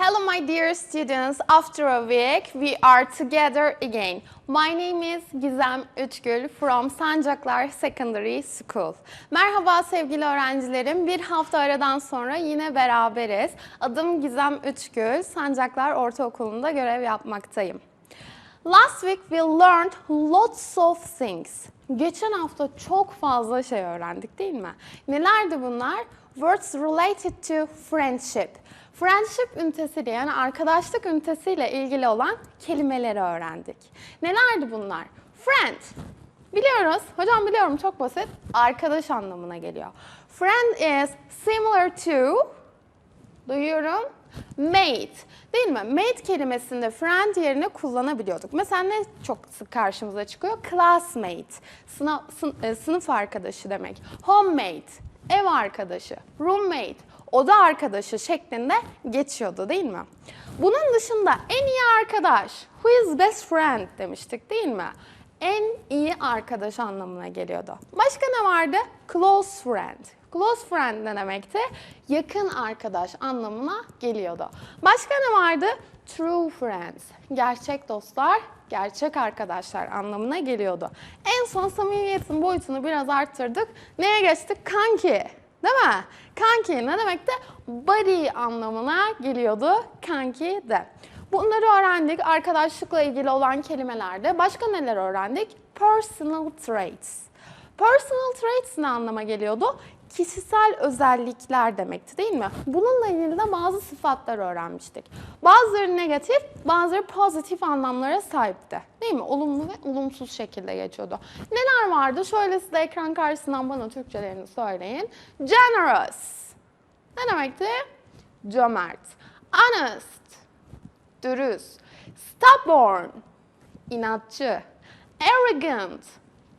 Hello, my dear students. After a week, we are together again. My name is Gizem Üçgül from Sancaklar Secondary School. Merhaba sevgili öğrencilerim. Bir hafta aradan sonra yine beraberiz. Adım Gizem Üçgül. Sancaklar Ortaokulu'nda görev yapmaktayım. Last week we learned lots of things. Geçen hafta çok fazla şey öğrendik değil mi? Nelerdi bunlar? Words related to friendship. Friendship ünitesiyle yani arkadaşlık ünitesiyle ilgili olan kelimeleri öğrendik. Nelerdi bunlar? Friend. Biliyoruz. Hocam biliyorum çok basit. Arkadaş anlamına geliyor. Friend is similar to Duyuyorum. Mate. Değil mi? Mate kelimesinde friend yerine kullanabiliyorduk. Mesela ne çok sık karşımıza çıkıyor? Classmate. Sınav, sın- e, sınıf arkadaşı demek. Homemate. Ev arkadaşı. Roommate. Oda arkadaşı şeklinde geçiyordu değil mi? Bunun dışında en iyi arkadaş. Who is best friend demiştik değil mi? En iyi arkadaş anlamına geliyordu. Başka ne vardı? Close friend. Close friend ne demekti? Yakın arkadaş anlamına geliyordu. Başka ne vardı? True friends. Gerçek dostlar, gerçek arkadaşlar anlamına geliyordu. En son samimiyetin boyutunu biraz arttırdık. Neye geçtik? Kanki. Değil mi? Kanki ne demekti? Buddy anlamına geliyordu kanki de. Bunları öğrendik. Arkadaşlıkla ilgili olan kelimelerde. Başka neler öğrendik? Personal traits. Personal traits ne anlama geliyordu? Kişisel özellikler demekti değil mi? Bununla ilgili de bazı sıfatlar öğrenmiştik. Bazıları negatif, bazıları pozitif anlamlara sahipti. Değil mi? Olumlu ve olumsuz şekilde geçiyordu. Neler vardı? Şöyle size ekran karşısından bana Türkçelerini söyleyin. Generous. Ne demekti? Cömert. Honest. Dürüst. Stubborn. inatçı. Arrogant.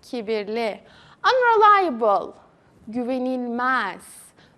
Kibirli. Unreliable. Güvenilmez.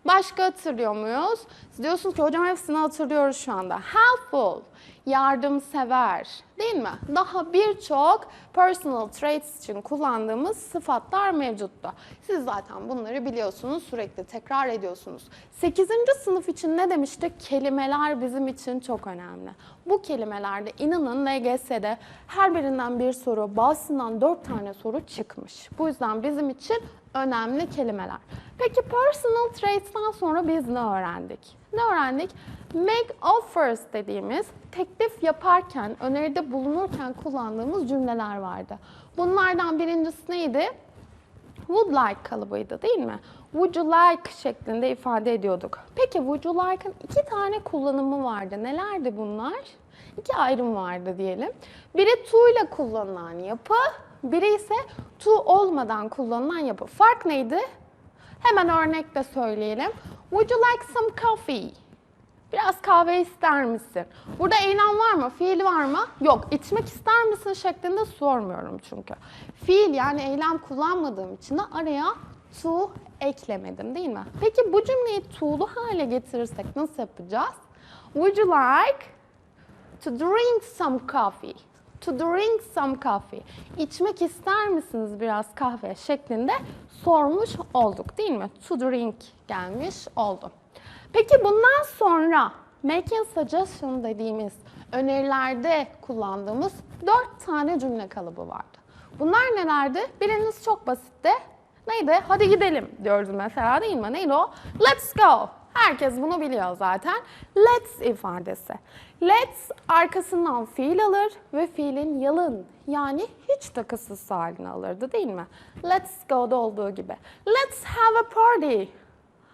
Başka hatırlıyor muyuz? Siz diyorsunuz ki hocam hepsini hatırlıyoruz şu anda. Helpful. Yardımsever. Değil mi? Daha birçok personal traits için kullandığımız sıfatlar mevcuttu. Siz zaten bunları biliyorsunuz, sürekli tekrar ediyorsunuz. 8. sınıf için ne demiştik? Kelimeler bizim için çok önemli. Bu kelimelerde inanın LGS'de her birinden bir soru, bazısından 4 tane soru çıkmış. Bu yüzden bizim için önemli kelimeler. Peki personal traits'ten sonra biz ne öğrendik? Ne öğrendik? Make offers dediğimiz teklif yaparken, öneride bulunurken kullandığımız cümleler vardı. Bunlardan birincisi neydi? Would like kalıbıydı değil mi? Would you like şeklinde ifade ediyorduk. Peki would you like'ın iki tane kullanımı vardı. Nelerdi bunlar? İki ayrım vardı diyelim. Biri to ile kullanılan yapı, biri ise to olmadan kullanılan yapı. Fark neydi? Hemen örnekle söyleyelim. Would you like some coffee? Biraz kahve ister misin? Burada eylem var mı? Fiil var mı? Yok. İçmek ister misin şeklinde sormuyorum çünkü. Fiil yani eylem kullanmadığım için de araya to eklemedim değil mi? Peki bu cümleyi to'lu hale getirirsek nasıl yapacağız? Would you like to drink some coffee? To drink some coffee. İçmek ister misiniz biraz kahve şeklinde sormuş olduk değil mi? To drink gelmiş oldu. Peki bundan sonra making suggestion dediğimiz önerilerde kullandığımız dört tane cümle kalıbı vardı. Bunlar nelerdi? Biriniz çok basitti. Neydi? Hadi gidelim diyoruz mesela değil mi? Neydi o? Let's go. Herkes bunu biliyor zaten. Let's ifadesi. Let's arkasından fiil alır ve fiilin yalın yani hiç takısız halini alırdı değil mi? Let's go'da olduğu gibi. Let's have a party.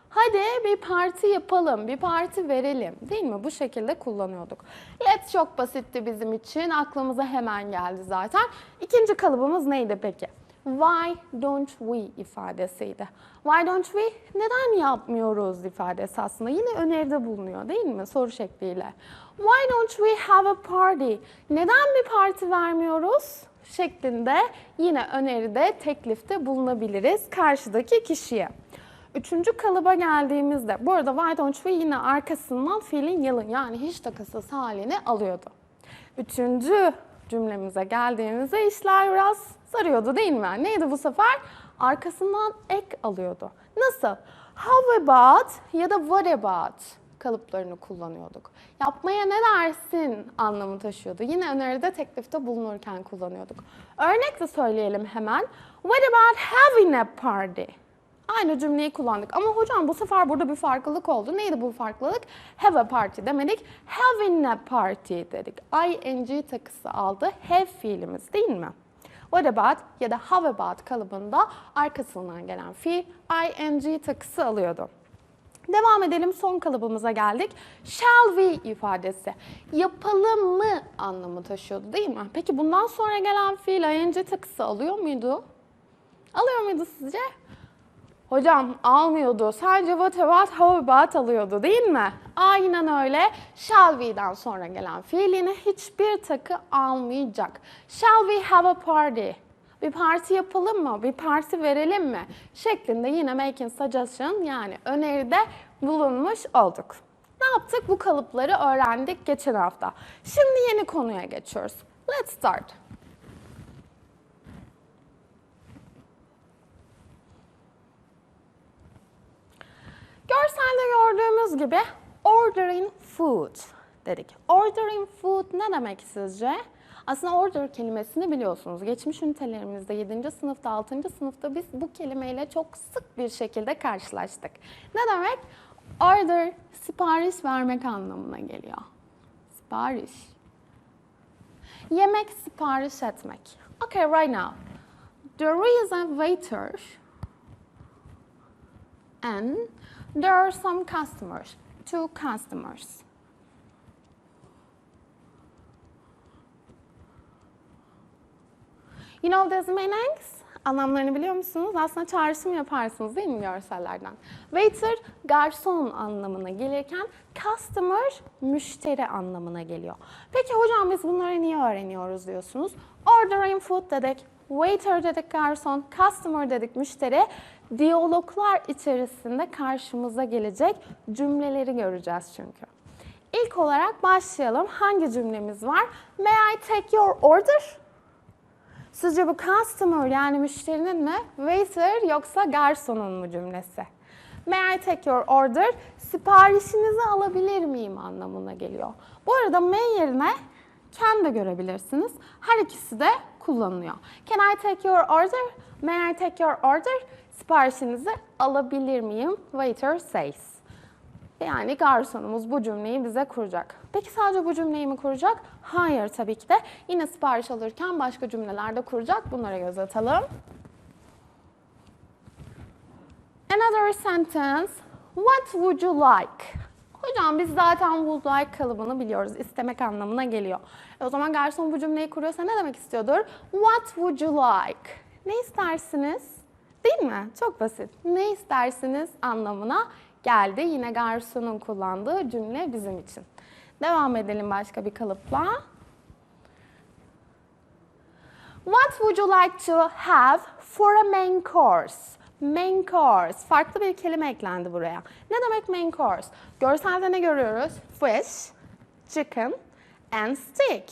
Hadi bir parti yapalım, bir parti verelim değil mi? Bu şekilde kullanıyorduk. Let's çok basitti bizim için. Aklımıza hemen geldi zaten. İkinci kalıbımız neydi peki? Why don't we ifadesiydi. Why don't we? Neden yapmıyoruz ifadesi aslında. Yine öneride bulunuyor değil mi? Soru şekliyle. Why don't we have a party? Neden bir parti vermiyoruz? şeklinde yine öneride, teklifte bulunabiliriz karşıdaki kişiye. Üçüncü kalıba geldiğimizde, bu arada why don't we yine arkasından fiilin yalın yani hiç takısız halini alıyordu. Üçüncü cümlemize geldiğimizde işler biraz sarıyordu değil mi? Neydi bu sefer? Arkasından ek alıyordu. Nasıl? How about ya da what about kalıplarını kullanıyorduk. Yapmaya ne dersin anlamı taşıyordu. Yine öneride teklifte bulunurken kullanıyorduk. Örnek de söyleyelim hemen. What about having a party? Aynı cümleyi kullandık. Ama hocam bu sefer burada bir farklılık oldu. Neydi bu farklılık? Have a party demedik. Having a party dedik. ing takısı aldı. Have fiilimiz değil mi? What about ya da how about kalıbında arkasından gelen fiil ing takısı alıyordu. Devam edelim son kalıbımıza geldik. Shall we ifadesi. Yapalım mı anlamı taşıyordu değil mi? Peki bundan sonra gelen fiil ing takısı alıyor muydu? Alıyor muydu sizce? Hocam almıyordu. Sadece what about, how about alıyordu değil mi? Aynen öyle. Shall we'den sonra gelen fiilini hiçbir takı almayacak. Shall we have a party? Bir parti yapalım mı? Bir parti verelim mi? Şeklinde yine making suggestion yani öneride bulunmuş olduk. Ne yaptık? Bu kalıpları öğrendik geçen hafta. Şimdi yeni konuya geçiyoruz. Let's start. Görselde gibi ordering food dedik. Ordering food ne demek sizce? Aslında order kelimesini biliyorsunuz. Geçmiş ünitelerimizde 7. sınıfta, 6. sınıfta biz bu kelimeyle çok sık bir şekilde karşılaştık. Ne demek? Order, sipariş vermek anlamına geliyor. Sipariş. Yemek sipariş etmek. Okay, right now. There is a waiter and there are some customers, two customers. You know these meanings? Anlamlarını biliyor musunuz? Aslında çağrışım yaparsınız değil mi görsellerden? Waiter, garson anlamına gelirken customer, müşteri anlamına geliyor. Peki hocam biz bunları niye öğreniyoruz diyorsunuz? Ordering food dedik, waiter dedik garson, customer dedik müşteri. Diyaloglar içerisinde karşımıza gelecek cümleleri göreceğiz çünkü. İlk olarak başlayalım. Hangi cümlemiz var? May I take your order? Sizce bu customer yani müşterinin mi? Waiter yoksa garsonun mu cümlesi? May I take your order? Siparişinizi alabilir miyim anlamına geliyor. Bu arada may yerine can de görebilirsiniz. Her ikisi de kullanılıyor. Can I take your order? May I take your order? Siparişinizi alabilir miyim? Waiter says. Yani garsonumuz bu cümleyi bize kuracak. Peki sadece bu cümleyi mi kuracak? Hayır tabii ki de. Yine sipariş alırken başka cümleler de kuracak. Bunlara göz atalım. Another sentence. What would you like? Hocam biz zaten would like kalıbını biliyoruz. İstemek anlamına geliyor. E o zaman garson bu cümleyi kuruyorsa ne demek istiyordur? What would you like? Ne istersiniz? Değil mi? Çok basit. Ne istersiniz anlamına geldi. Yine garsonun kullandığı cümle bizim için. Devam edelim başka bir kalıpla. What would you like to have for a main course? Main course. Farklı bir kelime eklendi buraya. Ne demek main course? Görselde ne görüyoruz? Fish, chicken and steak.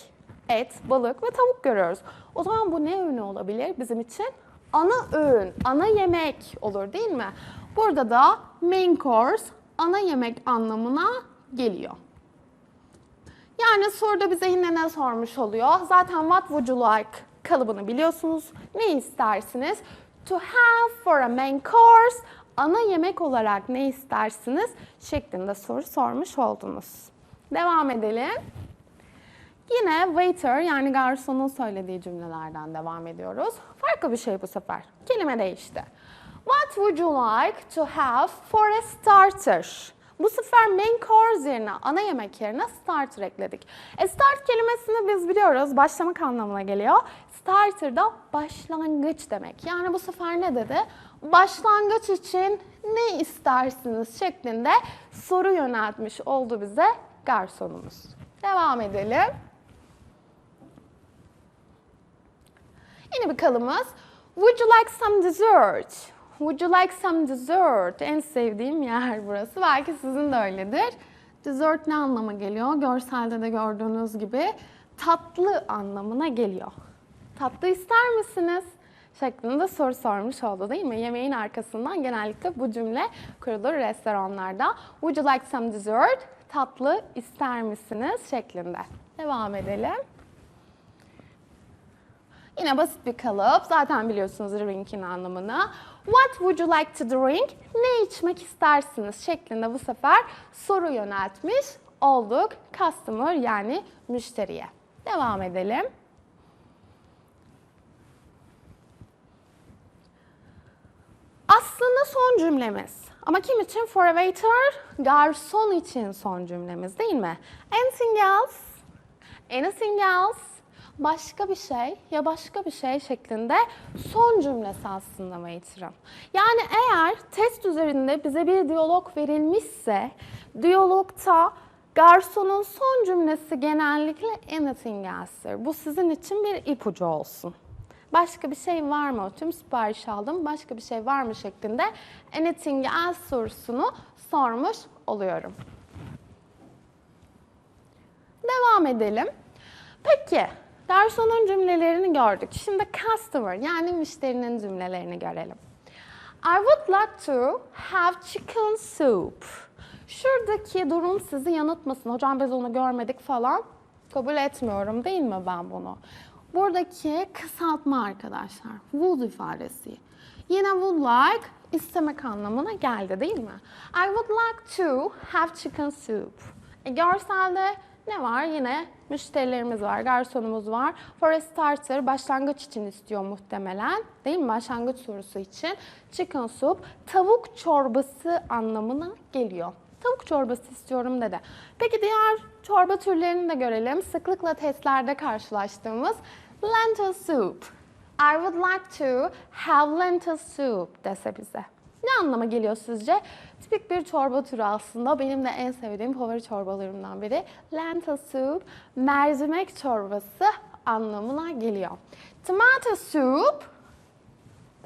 Et, balık ve tavuk görüyoruz. O zaman bu ne öğünü olabilir bizim için? Ana öğün, ana yemek olur değil mi? Burada da main course ana yemek anlamına geliyor. Yani soruda bize yine ne sormuş oluyor? Zaten what would you like kalıbını biliyorsunuz. Ne istersiniz? To have for a main course ana yemek olarak ne istersiniz şeklinde soru sormuş oldunuz. Devam edelim. Yine waiter yani garsonun söylediği cümlelerden devam ediyoruz. Farklı bir şey bu sefer. Kelime değişti. What would you like to have for a starter? Bu sefer main course yerine, ana yemek yerine starter ekledik. E start kelimesini biz biliyoruz, başlamak anlamına geliyor. Starter da başlangıç demek. Yani bu sefer ne dedi? Başlangıç için ne istersiniz şeklinde soru yöneltmiş oldu bize garsonumuz. Devam edelim. Yeni bir kalımız. Would you like some dessert? Would you like some dessert? En sevdiğim yer burası. Belki sizin de öyledir. Dessert ne anlama geliyor? Görselde de gördüğünüz gibi tatlı anlamına geliyor. Tatlı ister misiniz? şeklinde soru sormuş oldu değil mi? Yemeğin arkasından genellikle bu cümle kurulur restoranlarda. Would you like some dessert? Tatlı ister misiniz? şeklinde. Devam edelim. Yine basit bir kalıp. Zaten biliyorsunuz drink'in anlamını. What would you like to drink? Ne içmek istersiniz? şeklinde bu sefer soru yöneltmiş olduk. Customer yani müşteriye. Devam edelim. Aslında son cümlemiz. Ama kim için? For a waiter, garson için son cümlemiz değil mi? Anything else? Anything else? Başka bir şey ya başka bir şey şeklinde son cümlesi aslında waiter'ın. Yani eğer test üzerinde bize bir diyalog verilmişse, diyalogta garsonun son cümlesi genellikle anything else'tir. Bu sizin için bir ipucu olsun. Başka bir şey var mı? Tüm sipariş aldım. Başka bir şey var mı şeklinde anything else sorusunu sormuş oluyorum. Devam edelim. Peki, garsonun cümlelerini gördük. Şimdi customer yani müşterinin cümlelerini görelim. I would like to have chicken soup. Şuradaki durum sizi yanıltmasın. Hocam biz onu görmedik falan. Kabul etmiyorum değil mi ben bunu? Buradaki kısaltma arkadaşlar. Would ifadesi. Yine would like istemek anlamına geldi değil mi? I would like to have chicken soup. E, görselde ne var? Yine müşterilerimiz var, garsonumuz var. For a starter başlangıç için istiyor muhtemelen. Değil mi? Başlangıç sorusu için. Chicken soup tavuk çorbası anlamına geliyor. Tavuk çorbası istiyorum dedi. Peki diğer çorba türlerini de görelim. Sıklıkla testlerde karşılaştığımız lentil soup. I would like to have lentil soup dese bize. Ne anlama geliyor sizce? Tipik bir çorba türü aslında. Benim de en sevdiğim favori çorbalarımdan biri. Lentil soup, mercimek çorbası anlamına geliyor. Tomato soup,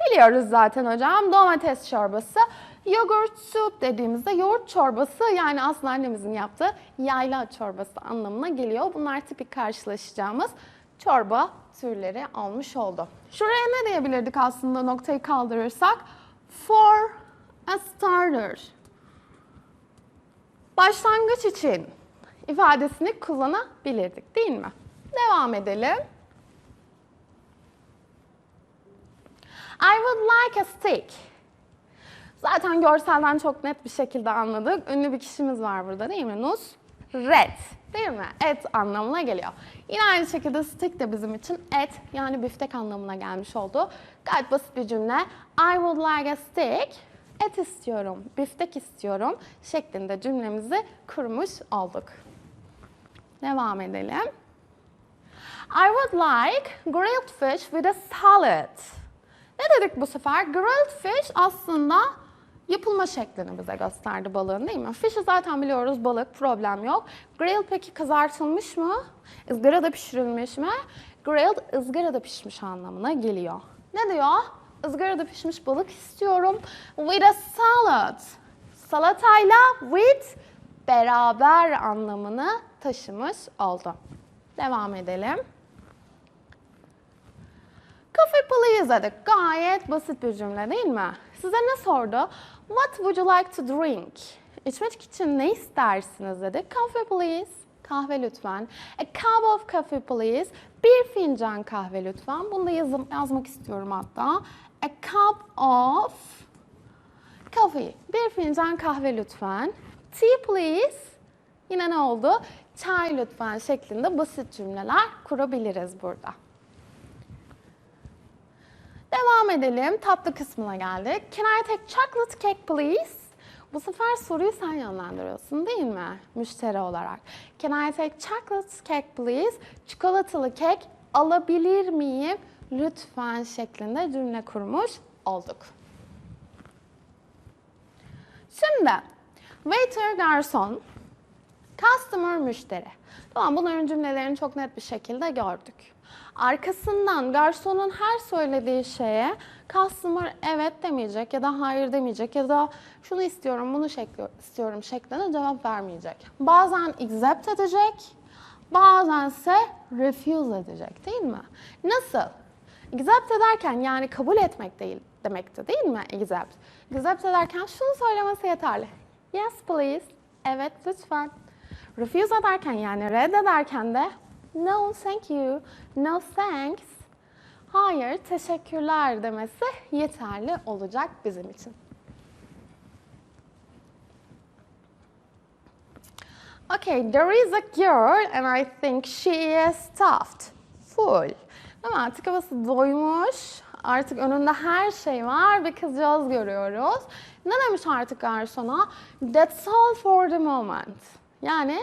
biliyoruz zaten hocam. Domates çorbası. Yogurt soup dediğimizde yoğurt çorbası yani aslında annemizin yaptığı yayla çorbası anlamına geliyor. Bunlar tipik karşılaşacağımız çorba türleri olmuş oldu. Şuraya ne diyebilirdik aslında noktayı kaldırırsak? For a starter. Başlangıç için ifadesini kullanabilirdik değil mi? Devam edelim. I would like a steak. Zaten görselden çok net bir şekilde anladık. Ünlü bir kişimiz var burada değil mi? Nus red değil mi? Et anlamına geliyor. Yine aynı şekilde steak de bizim için et yani biftek anlamına gelmiş oldu. Gayet basit bir cümle. I would like a steak. Et istiyorum, biftek istiyorum şeklinde cümlemizi kurmuş olduk. Devam edelim. I would like grilled fish with a salad. Ne dedik bu sefer? Grilled fish aslında yapılma şeklini bize gösterdi balığın değil mi? Fish'i zaten biliyoruz balık problem yok. Grilled peki kızartılmış mı? Izgarada pişirilmiş mi? Grilled ızgarada pişmiş anlamına geliyor. Ne diyor? Izgarada pişmiş balık istiyorum. With a salad. Salatayla with beraber anlamını taşımış oldu. Devam edelim. Coffee please dedik. Gayet basit bir cümle değil mi? Size ne sordu? What would you like to drink? İçmek için ne istersiniz dedi. Coffee please. Kahve lütfen. A cup of coffee please. Bir fincan kahve lütfen. Bunu da yazım, yazmak istiyorum hatta. A cup of coffee. Bir fincan kahve lütfen. Tea please. Yine ne oldu? Çay lütfen şeklinde basit cümleler kurabiliriz burada. Devam edelim. Tatlı kısmına geldik. Can I take chocolate cake please? Bu sefer soruyu sen yönlendiriyorsun değil mi? Müşteri olarak. Can I take chocolate cake please? Çikolatalı kek alabilir miyim? Lütfen şeklinde cümle kurmuş olduk. Şimdi waiter garson, customer müşteri. Tamam bunların cümlelerini çok net bir şekilde gördük. Arkasından garsonun her söylediği şeye customer evet demeyecek ya da hayır demeyecek ya da şunu istiyorum bunu şekli, istiyorum şeklinde cevap vermeyecek. Bazen accept edecek, bazen ise refuse edecek değil mi? Nasıl? Accept ederken yani kabul etmek değil demekti değil mi accept? Accept ederken şunu söylemesi yeterli. Yes please. Evet lütfen. Refuse ederken yani reddederken de no thank you, no thanks, hayır teşekkürler demesi yeterli olacak bizim için. Okay, there is a girl and I think she is stuffed. Full. Mi? Artık havası doymuş. Artık önünde her şey var. Bir kızcağız görüyoruz. Ne demiş artık garsona? That's all for the moment. Yani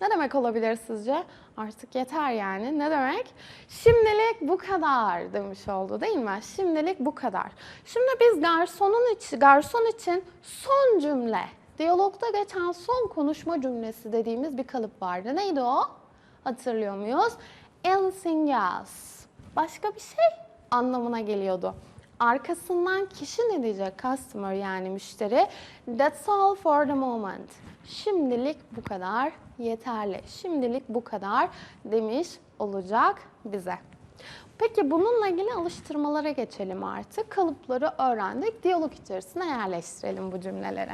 ne demek olabilir sizce? Artık yeter yani. Ne demek? Şimdilik bu kadar demiş oldu değil mi? Şimdilik bu kadar. Şimdi biz garsonun için, garson için son cümle Diyalogda geçen son konuşma cümlesi dediğimiz bir kalıp vardı. Neydi o? Hatırlıyor muyuz? Anything else. Başka bir şey anlamına geliyordu. Arkasından kişi ne diyecek? Customer yani müşteri. That's all for the moment. Şimdilik bu kadar yeterli. Şimdilik bu kadar demiş olacak bize. Peki bununla ilgili alıştırmalara geçelim artık. Kalıpları öğrendik. Diyalog içerisine yerleştirelim bu cümleleri.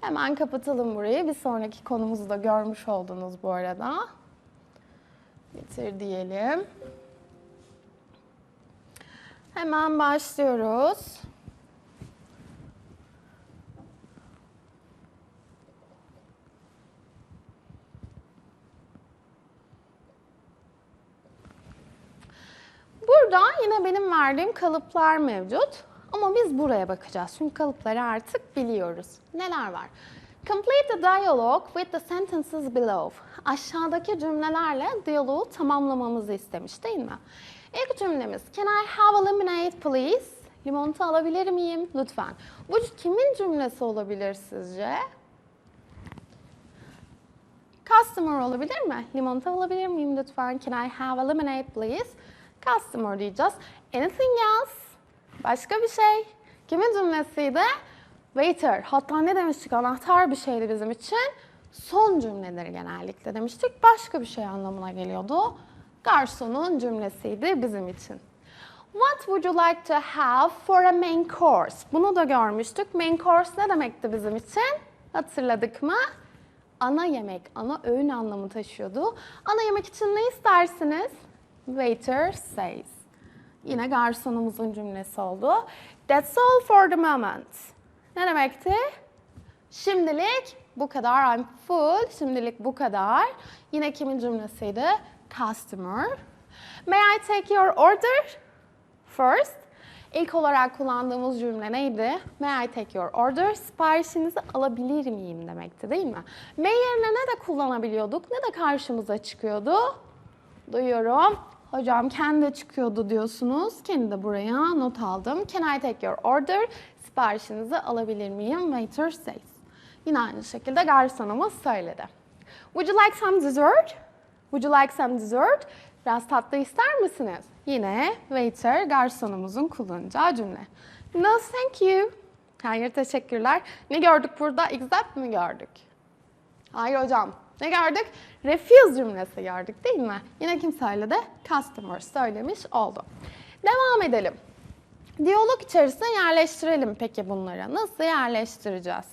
Hemen kapatalım burayı. Bir sonraki konumuzu da görmüş oldunuz bu arada. Getir diyelim. Hemen başlıyoruz. Burada yine benim verdiğim kalıplar mevcut. Ama biz buraya bakacağız. Çünkü kalıpları artık biliyoruz. Neler var? Complete the dialogue with the sentences below. Aşağıdaki cümlelerle diyaloğu tamamlamamızı istemiş değil mi? İlk cümlemiz Can I have a lemonade please? Limonata alabilir miyim? Lütfen. Bu kimin cümlesi olabilir sizce? Customer olabilir mi? Limonata alabilir miyim lütfen? Can I have a lemonade please? Customer diyeceğiz. Anything else? Başka bir şey. Kimin cümlesiydi? Waiter. Hatta ne demiştik? Anahtar bir şeydi bizim için. Son cümleleri genellikle demiştik. Başka bir şey anlamına geliyordu. Garsonun cümlesiydi bizim için. What would you like to have for a main course? Bunu da görmüştük. Main course ne demekti bizim için? Hatırladık mı? Ana yemek, ana öğün anlamı taşıyordu. Ana yemek için ne istersiniz? Waiter says. Yine garsonumuzun cümlesi oldu. That's all for the moment. Ne demekti? Şimdilik bu kadar. I'm full. Şimdilik bu kadar. Yine kimin cümlesiydi? Customer. May I take your order? First. İlk olarak kullandığımız cümle neydi? May I take your order? Siparişinizi alabilir miyim demekti değil mi? May yerine ne de kullanabiliyorduk ne de karşımıza çıkıyordu? Duyuyorum. Hocam kendi çıkıyordu diyorsunuz. Kendi de buraya not aldım. Can I take your order? Siparişinizi alabilir miyim? Waiter says. Yine aynı şekilde garsonumuz söyledi. Would you like some dessert? Would you like some dessert? Biraz tatlı ister misiniz? Yine waiter garsonumuzun kullanacağı cümle. No thank you. Hayır teşekkürler. Ne gördük burada? Accept mi gördük? Hayır hocam. Ne gördük? Refuse cümlesi gördük değil mi? Yine kim söyledi? Customer söylemiş oldu. Devam edelim. Diyalog içerisine yerleştirelim peki bunları. Nasıl yerleştireceğiz?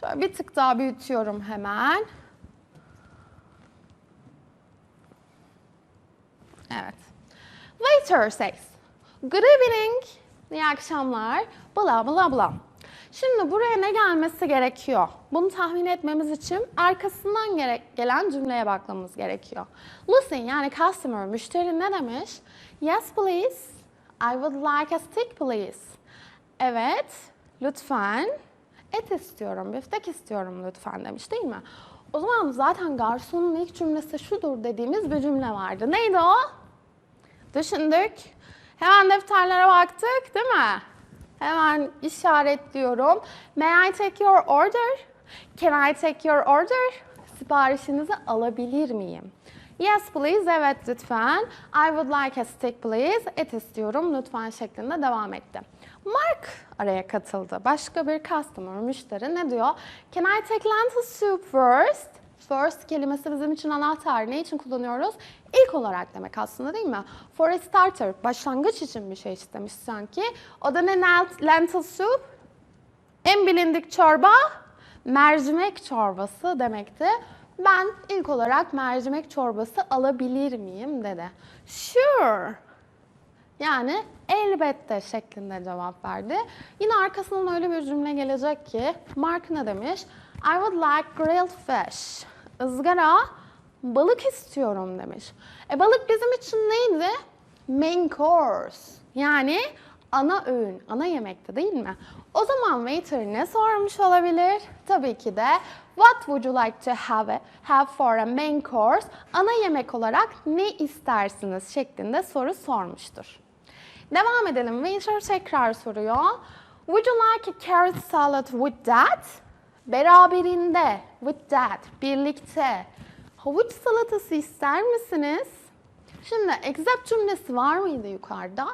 Şöyle bir tık daha büyütüyorum hemen. Evet. Waiter says, Good evening. İyi akşamlar. Bla bla bla. Şimdi buraya ne gelmesi gerekiyor? Bunu tahmin etmemiz için arkasından gerek, gelen cümleye bakmamız gerekiyor. Listen yani customer, müşteri ne demiş? Yes please. I would like a stick please. Evet, lütfen. Et istiyorum, biftek istiyorum lütfen demiş değil mi? O zaman zaten garsonun ilk cümlesi şudur dediğimiz bir cümle vardı. Neydi o? Düşündük. Hemen defterlere baktık değil mi? Hemen işaretliyorum. May I take your order? Can I take your order? Siparişinizi alabilir miyim? Yes please, evet lütfen. I would like a stick please. Et istiyorum lütfen şeklinde devam etti. Mark araya katıldı. Başka bir customer, müşteri ne diyor? Can I take lentil soup first? First kelimesi bizim için anahtar. Ne için kullanıyoruz? İlk olarak demek aslında değil mi? For a starter, başlangıç için bir şey istemiş sanki. O da ne? Lent- Lentil soup. En bilindik çorba mercimek çorbası demekti. Ben ilk olarak mercimek çorbası alabilir miyim dedi. Sure. Yani elbette şeklinde cevap verdi. Yine arkasından öyle bir cümle gelecek ki Mark ne demiş? I would like grilled fish. Izgara balık istiyorum demiş. E balık bizim için neydi? Main course. Yani ana öğün, ana yemekti değil mi? O zaman waiter ne sormuş olabilir? Tabii ki de what would you like to have, have for a main course? Ana yemek olarak ne istersiniz şeklinde soru sormuştur. Devam edelim. Waiter tekrar soruyor. Would you like a carrot salad with that? Beraberinde, with that, birlikte. Havuç salatası ister misiniz? Şimdi except cümlesi var mıydı yukarıda?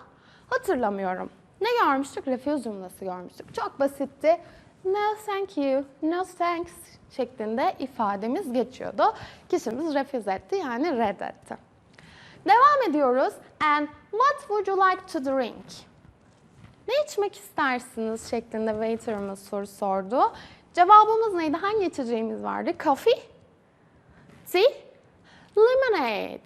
Hatırlamıyorum. Ne görmüştük? Refuse cümlesi görmüştük. Çok basitti. No thank you, no thanks şeklinde ifademiz geçiyordu. Kişimiz refuse etti yani reddetti. Devam ediyoruz. And what would you like to drink? Ne içmek istersiniz şeklinde waiter'ımız soru sordu. Cevabımız neydi? Hangi içeceğimiz vardı? Coffee? Tea? Lemonade.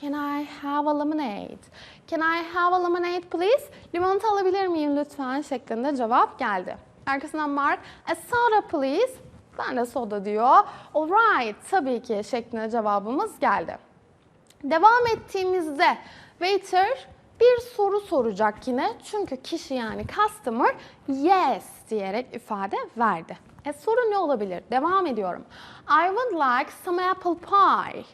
Can I have a lemonade? Can I have a lemonade please? Limonata alabilir miyim lütfen şeklinde cevap geldi. Arkasından Mark, a soda please. Ben de soda diyor. Alright, tabii ki şeklinde cevabımız geldi. Devam ettiğimizde waiter bir soru soracak yine. Çünkü kişi yani customer yes diyerek ifade verdi. E soru ne olabilir? Devam ediyorum. I would like some apple pie.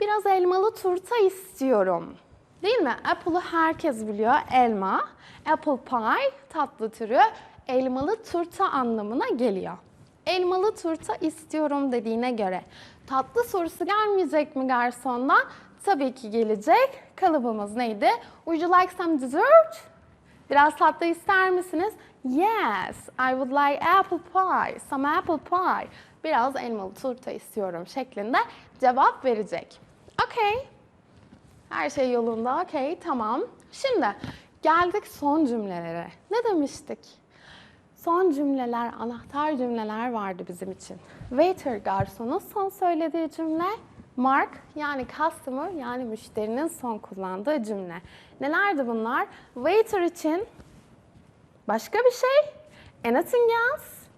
Biraz elmalı turta istiyorum. Değil mi? Apple'ı herkes biliyor. Elma. Apple pie tatlı türü elmalı turta anlamına geliyor. Elmalı turta istiyorum dediğine göre tatlı sorusu gelmeyecek mi garsondan? Tabii ki gelecek. Kalıbımız neydi? Would you like some dessert? Biraz tatlı ister misiniz? Yes, I would like apple pie, some apple pie. Biraz elmalı turta istiyorum şeklinde cevap verecek. Okay. Her şey yolunda. Okey, tamam. Şimdi geldik son cümlelere. Ne demiştik? Son cümleler, anahtar cümleler vardı bizim için. Waiter garsonun son söylediği cümle, Mark yani customer yani müşterinin son kullandığı cümle. Nelerdi bunlar? Waiter için başka bir şey, anything else,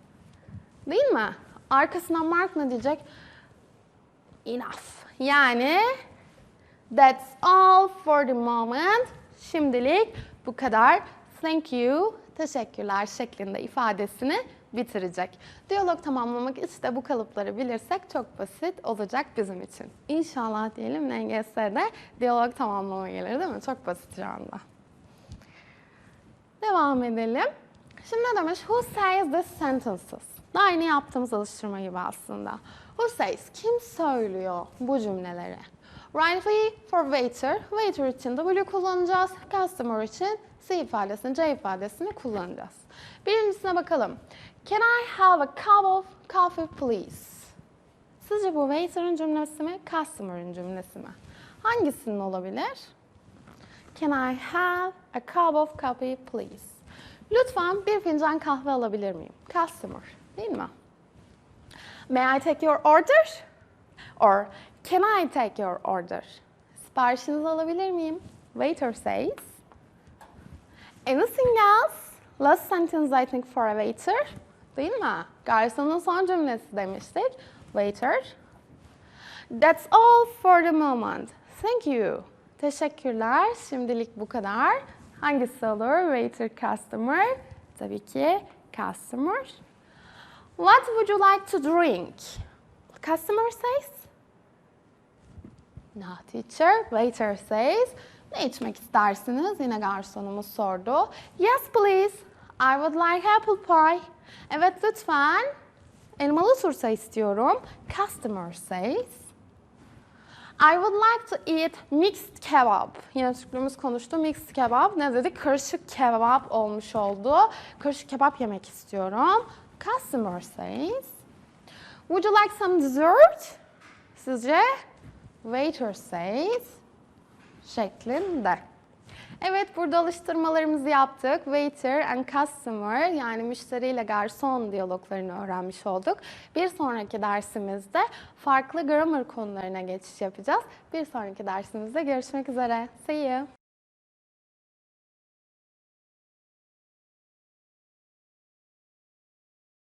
değil mi? Arkasından Mark ne diyecek? Enough. Yani That's all for the moment. Şimdilik bu kadar. Thank you, teşekkürler şeklinde ifadesini bitirecek. Diyalog tamamlamak işte bu kalıpları bilirsek çok basit olacak bizim için. İnşallah diyelim LGS'de diyalog tamamlama gelir değil mi? Çok basit şu anda. Devam edelim. Şimdi ne demiş? Who says the sentences? Daha yeni yaptığımız alıştırma gibi aslında. Who says? Kim söylüyor bu cümleleri? Right V for waiter. Waiter için W kullanacağız. Customer için C ifadesini, C ifadesini kullanacağız. Birincisine bakalım. Can I have a cup of coffee please? Sizce bu waiter'ın cümlesi mi, customer'ın cümlesi mi? Hangisinin olabilir? Can I have a cup of coffee please? Lütfen bir fincan kahve alabilir miyim? Customer, değil mi? May I take your order? Or can I take your order? Siparişinizi alabilir miyim? Waiter says. Anything else? Last sentence I think for a waiter. Değil mi? Garsonun son cümlesi demiştik. Waiter. That's all for the moment. Thank you. Teşekkürler. Şimdilik bu kadar. Hangisi olur? Waiter, customer. Tabii ki customer. What would you like to drink? Customer says. No teacher. Waiter says. Ne içmek istersiniz? Yine garsonumuz sordu. Yes please. I would like apple pie. Evet lütfen. Elmalı turta istiyorum. Customer says. I would like to eat mixed kebab. Yine Türklerimiz konuştu. Mixed kebap ne dedi? Karışık kebap olmuş oldu. Karışık kebap yemek istiyorum. Customer says. Would you like some dessert? Sizce? Waiter says şeklinde. Evet burada alıştırmalarımızı yaptık. Waiter and customer yani müşteriyle garson diyaloglarını öğrenmiş olduk. Bir sonraki dersimizde farklı grammar konularına geçiş yapacağız. Bir sonraki dersimizde görüşmek üzere. See you.